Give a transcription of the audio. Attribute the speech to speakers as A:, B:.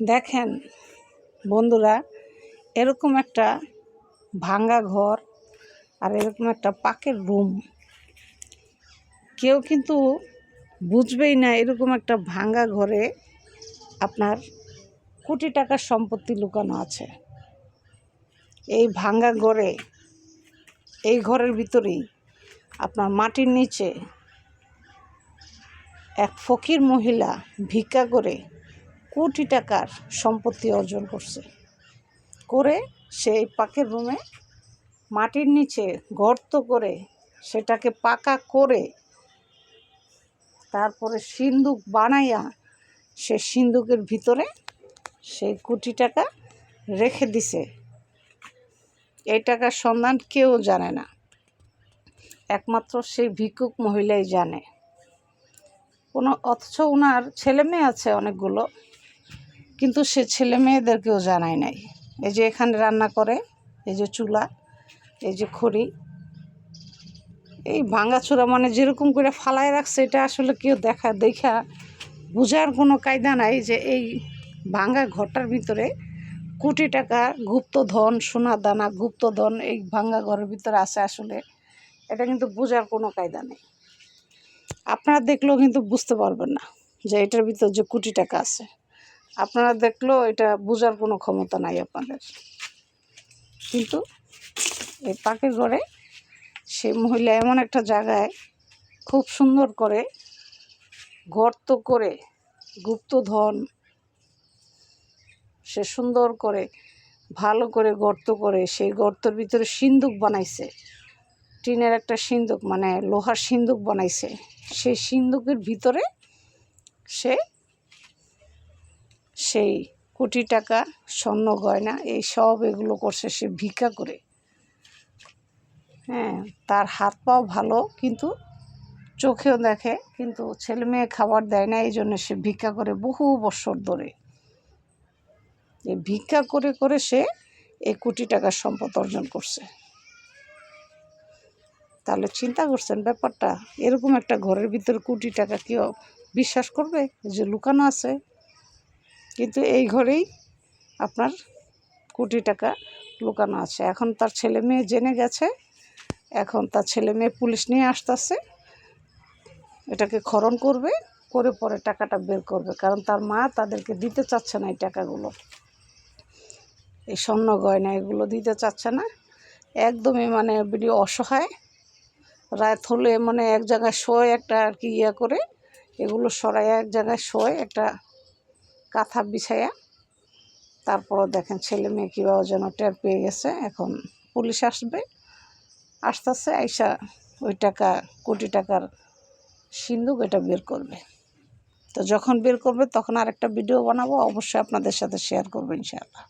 A: দেখেন বন্ধুরা, এরকম একটা ভাঙ্গা ঘর আর এরকম একটা পাকের রুম। কেউ কিন্তু বুঝবেই না এরকম একটা ভাঙ্গা ঘরে আপনার কোটি টাকার সম্পত্তি লুকানো আছে। এই ভাঙ্গা ঘরে, এই ঘরের ভিতরেই আপনার মাটির নিচে এক ফকির মহিলা ভিক্ষা করে কোটি টাকার সম্পত্তি অর্জন করছে। করে সেই পাকের রুমে মাটির নিচে গর্ত করে সেটাকে পাকা করে তারপরে সিন্দুক বানাইয়া সে সিন্দুকের ভিতরে সেই কোটি টাকা রেখে দিছে। এই টাকার সন্ধান কেউ জানে না। একমাত্র সেই ভিক্ষুক মহিলাই জানে। কোনো অথচ ওনার ছেলে মেয়ে আছে অনেকগুলো। কিন্তু সে ছেলে মেয়েদেরকেও জানায় নাই। এই যে এখানে রান্না করে, এই যে চুলা, এই যে খড়ি, এই ভাঙাচোরা মানে যেরকম করে ফালায় রাখছে, এটা আসলে কেউ দেখা দেখা বোঝার কোনো কায়দা নাই যে এই ভাঙা ঘরটার ভিতরে কোটি টাকা গুপ্তধন, সোনা দানা, গুপ্তধন এই ভাঙ্গা ঘরের ভিতরে আছে আসলে। এটা কিন্তু বোঝার কোনো কায়দা নেই। আপনারা দেখলেও কিন্তু বুঝতে পারবেন না যে এটার ভিতর যে কোটি টাকা আছে। আপনারা দেখলেও এটা বোঝার কোনো ক্ষমতা নাই আপনাদের। কিন্তু এই পাকের ঘরে সে মহিলা এমন একটা জায়গায় খুব সুন্দর করে গর্ত করে গুপ্তধন সে সুন্দর করে ভালো করে গর্ত করে সেই গর্তর ভিতরে সিন্দুক বানাইছে। টিনের একটা সিন্দুক মানে লোহার সিন্দুক বানাইছে। সেই সিন্দুকের ভিতরে সে সেই কোটি টাকা স্বর্ণ গয়না, এই সব এগুলো করছে সে ভিক্ষা করে। হ্যাঁ তার হাত পাও ভালো, কিন্তু চোখেও দেখে, কিন্তু ছেলে মেয়ে খাবার দেয় না, এই জন্য সে ভিক্ষা করে বহু বছর ধরে। এই ভিক্ষা করে করে সে এই কোটি টাকার সম্পদ অর্জন করছে। তাহলে চিন্তা করছেন ব্যাপারটা, এরকম একটা ঘরের ভিতরে কোটি টাকা কেউ বিশ্বাস করবে? যে লুকানো আছে? কিন্তু এই ঘরেই আপনার কোটি টাকা লুকানো আছে। এখন তার ছেলে মেয়ে জেনে গেছে, এখন তার ছেলে মেয়ে পুলিশ নিয়ে আসতেছে, এটাকে খরণ করবে, করে পরে টাকাটা বের করবে। কারণ তার মা তাদেরকে দিতে চাচ্ছে না এই টাকাগুলো। এই স্বর্ণ গয়না এগুলো দিতে চাচ্ছে না। একদমই মানে বিডি অসহায়। রাত হলে মানে এক জায়গায় শোয় একটা আর কি ইয়া করে, এগুলো সরাই এক জায়গায় শোয় একটা কাঁথা বিছাইয়া তারপর দেখেন ছেলে মেয়ে কীভাবে যেন টের পেয়ে গেছে। এখন পুলিশ আসবে। আস্তে আস্তে আইসা ওই টাকা, কোটি টাকার সিন্ধুক এটা বের করবে। তো যখন বের করবে তখন আরেকটা ভিডিও বানাবো। অবশ্যই আপনাদের সাথে শেয়ার করব ইনশাআল্লাহ।